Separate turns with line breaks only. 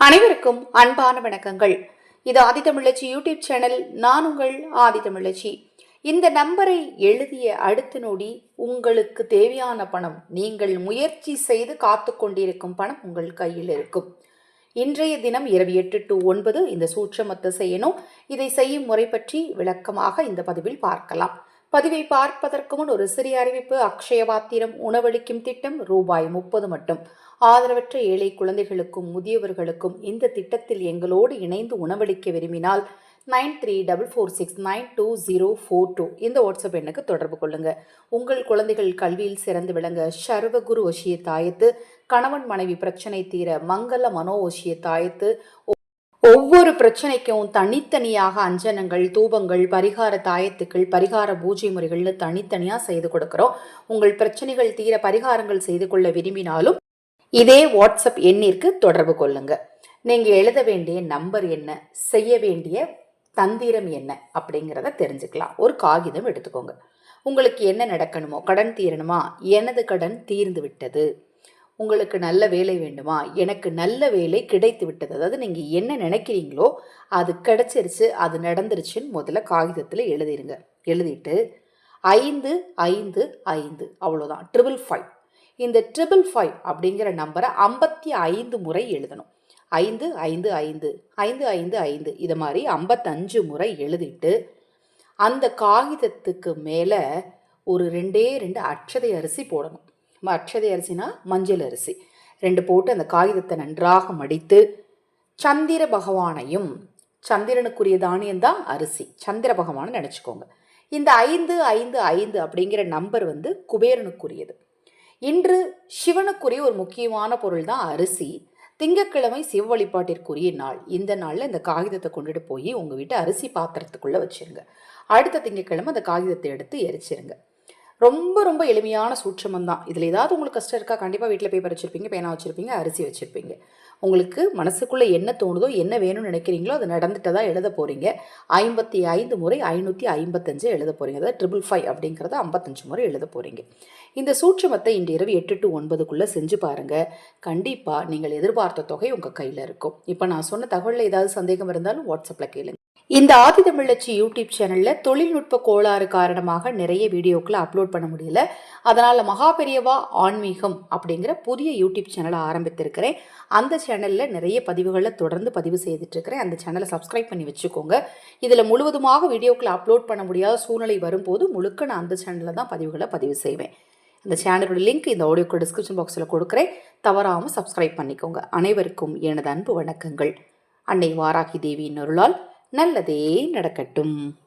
அனைவருக்கும் அன்பான வணக்கங்கள். இது ஆதித்தமிழச்சி யூடியூப் சேனல் நான் உங்கள் ஆதித்தமிழச்சி இந்த நம்பரை எழுதிய அடுத்த நொடி உங்களுக்கு தேவையான பணம் நீங்கள் முயற்சி செய்து காத்து கொண்டிருக்கும் பணம் உங்கள் கையில் இருக்கும். இன்றைய தினம் இரவு எட்டு டு ஒன்பது இந்த சூட்சமத்தை செய்யணும். இதை செய்யும் முறை பற்றி விளக்கமாக இந்த பதிவில் பார்க்கலாம். பதிவை பார்ப்பதற்கு முன் ஒரு சிறிய அறிவிப்பு. அக்ஷய பாத்திரம் உணவளிக்கும் திட்டம் ரூபாய் முப்பது மட்டும். ஆதரவற்ற ஏழை குழந்தைகளுக்கும் முதியவர்களுக்கும் இந்த திட்டத்தில் எங்களோடு இணைந்து உணவளிக்க விரும்பினால் nine three double four six nine two zero four two இந்த வாட்ஸ்அப் எண்ணுக்கு தொடர்பு கொள்ளுங்கள் உங்கள் குழந்தைகள் கல்வியில் சிறந்து விளங்க சர்வகுரு வசிய தாயத்து கணவன் மனைவி பிரச்சனை தீர மங்கள மனோ வசிய தாயத்து ஒவ்வொரு பிரச்சனைக்கும் தனித்தனியாக அஞ்சனங்கள் தூபங்கள் பரிகார தாயத்துக்கள் பரிகார பூஜை முறைகள்னு தனித்தனியாக செய்து கொடுக்குறோம். உங்கள் பிரச்சனைகள் தீர பரிகாரங்கள் செய்து கொள்ள விரும்பினாலும் இதே வாட்ஸ்அப் எண்ணிற்கு தொடர்பு கொள்ளுங்க. நீங்கள் எழுத வேண்டிய நம்பர் என்ன செய்ய வேண்டிய தந்திரம் என்ன அப்படிங்கிறத தெரிஞ்சுக்கலாம். ஒரு காகிதம் எடுத்துக்கோங்க. உங்களுக்கு என்ன நடக்கணுமோ கடன் தீரணுமா? எனது கடன் தீர்ந்து விட்டது. உங்களுக்கு நல்ல வேலை வேண்டுமா? எனக்கு நல்ல வேலை கிடைத்து விட்டது. அதாவது நீங்கள் என்ன நினைக்கிறீங்களோ அது கிடைச்சிருச்சு அது நடந்துருச்சுன்னு முதல்ல காகிதத்தில் எழுதிருங்க. எழுதிட்டு ஐந்து ஐந்து ஐந்து அவ்வளோதான் ட்ரிபிள் ஃபைவ். இந்த ட்ரிபிள் ஃபைவ் அப்படிங்கிற நம்பரை ஐம்பத்தி ஐந்து முறை எழுதணும். ஐந்து ஐந்து ஐந்து ஐந்து ஐந்து ஐந்து இது மாதிரி ஐம்பத்தஞ்சு முறை எழுதிட்டு அந்த காகிதத்துக்கு மேலே ஒரு ரெண்டே ரெண்டு அட்சதை அரிசி போடணும். அட்சதை அரிசினா மஞ்சள் அரிசி. ரெண்டு போட்டு அந்த காகிதத்தை நன்றாக மடித்து சந்திர பகவானையும் சந்திரனுக்குரிய தானியம் தான் அரிசி. சந்திர பகவானை நினச்சிக்கோங்க. இந்த ஐந்து ஐந்து ஐந்து அப்படிங்கிற நம்பர் வந்து குபேரனுக்குரியது. இன்று சிவனுக்குரிய ஒரு முக்கியமான பொருள் தான் அரிசி. திங்கக்கிழமை சிவ வழிபாட்டிற்குரிய நாள். இந்த நாளில் இந்த காகிதத்தை கொண்டுட்டு போய் உங்கள் வீட்டு அரிசி பாத்திரத்துக்குள்ளே வச்சுருங்க. அடுத்த திங்கக்கிழமை அந்த காகிதத்தை எடுத்து எரிச்சிருங்க. ரொம்ப ரொம்ப எளிமையான சூட்சமம் தான் இதில் ஏதாவது உங்களுக்கு கஷ்டம் இருக்கா? கண்டிப்பாக வீட்டில் பேப்பர் வச்சுருப்பீங்க பேனா வச்சுருப்பீங்க அரிசி வச்சுருப்பீங்க. உங்களுக்கு மனசுக்குள்ளே என்ன தோணுதோ என்ன வேணும்னு நினைக்கிறீங்களோ அது தான் எழுத போகிறீங்க ஐம்பத்தி ஐந்து முறை ஐநூற்றி ஐம்பத்தஞ்சு எழுத போகிறீங்க அதாவது ட்ரிபிள் ஃபைவ் அப்படிங்கிறத ஐம்பத்தஞ்சு முறை எழுத போகிறீங்க இந்த சூட்சமத்தை இன்று இரவு எட்டு டு ஒன்பதுக்குள்ளே செஞ்சு பாருங்கள் கண்டிப்பாக நீங்கள் எதிர்பார்த்த தொகை உங்கள் கையில் இருக்கும். இப்போ நான் சொன்ன தகவலில் ஏதாவது சந்தேகம் இருந்தாலும் வாட்ஸ்அப்பில் கேளுங்க. இந்த ஆதிதமிழச்சி யூடியூப் சேனலில் தொழில்நுட்ப கோளாறு காரணமாக நிறைய வீடியோக்களை அப்லோட் பண்ண முடியல. அதனால் மகாபெரியவா ஆன்மீகம் அப்படிங்கிற புதிய யூடியூப் சேனலை ஆரம்பித்திருக்கிறேன். அந்த சேனலில் நிறைய பதிவுகளை தொடர்ந்து பதிவு செய்துட்ருக்கிறேன் அந்த சேனலை சப்ஸ்கிரைப் பண்ணி வச்சுக்கோங்க. இதில் முழுவதுமாக வீடியோக்களை அப்லோட் பண்ண முடியாத சூழ்நிலை வரும்போது முழுக்க நான் அந்த சேனலில் தான் பதிவுகளை பதிவு செய்வேன். அந்த சேனலோட லிங்க் இந்த ஆடியோக்கு டிஸ்கிரிப்ஷன் பாக்ஸில் கொடுக்குறேன். தவறாமல் சப்ஸ்கிரைப் பண்ணிக்கோங்க. அனைவருக்கும் எனது அன்பு வணக்கங்கள். அன்னை வாராகி தேவியின் அருளால் நல்லதே நடக்கட்டும்.